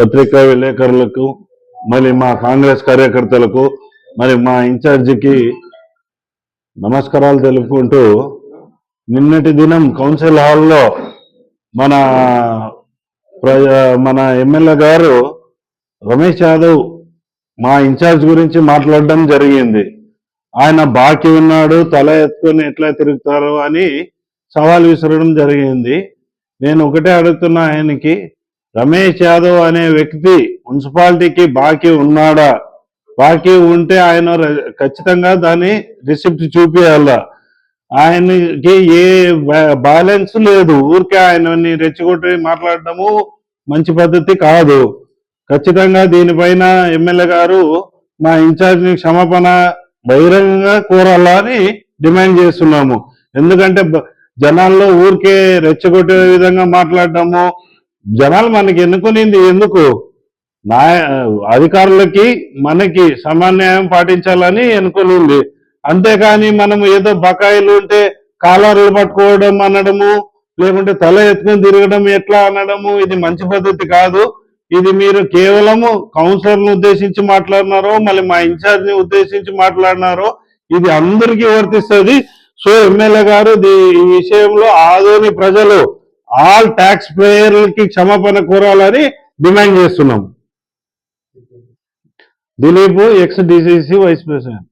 పత్రికా విలేకరులకు మరి మా కాంగ్రెస్ కార్యకర్తలకు మరి మా ఇన్ఛార్జికి నమస్కారాలు తెలుపుకుంటూ నిన్నటి దినం కౌన్సిల్ హాల్లో మన మన ఎమ్మెల్యే గారు రమేష్ యాదవ్ మా ఇన్ఛార్జ్ గురించి మాట్లాడడం జరిగింది. ఆయన బాకీ ఉన్నాడు తల ఎత్తుకొని ఎట్లా తిరుగుతారు అని సవాల్ విసరడం జరిగింది. నేను ఒకటే అడుగుతున్నా ఆయనకి రమేష్ యాదవ్ అనే వ్యక్తి మున్సిపాలిటీకి బాకీ ఉన్నాడా? బాకీ ఉంటే ఆయన ఖచ్చితంగా దాన్ని రిసిప్ట్ చూపించాల ఆయనకి ఏ బ్యాలెన్స్ లేదు. ఊరికే ఆయనని రెచ్చగొట్టి మాట్లాడటము మంచి పద్ధతి కాదు. ఖచ్చితంగా దీనిపైన ఎమ్మెల్యే గారు మా ఇన్ఛార్జిని క్షమాపణ బహిరంగంగా కోరాలని డిమాండ్ చేస్తున్నాము. ఎందుకంటే జనాల్లో ఊరికే రెచ్చగొట్టే విధంగా మాట్లాడటము జనాలు మనకి ఎన్నుకునేది ఎందుకు? నా అధికారులకి మనకి సమన్యాయం పాటించాలని ఎన్నుకునింది. అంతేకాని మనం ఏదో బకాయిలు ఉంటే కాలర్లు పట్టుకోవడం అనడము లేకుంటే తల ఎత్తుకొని తిరగడం ఎట్లా అనడము ఇది మంచి పద్ధతి కాదు. ఇది మీరు కేవలము కౌన్సిలర్ను ఉద్దేశించి మాట్లాడినారో మళ్ళీ మా ఇన్ఛార్జ్ని ఉద్దేశించి మాట్లాడినారో ఇది అందరికీ వర్తిస్తుంది. సో ఎమ్మెల్యే గారు దీ- ఈ విషయంలో ఆదోని ప్రజలు ఆల్ ట్యాక్స్ పేయర్లకి క్షమాపణ కోరాలని డిమాండ్ చేస్తున్నాం. Dilip ex DCC vice president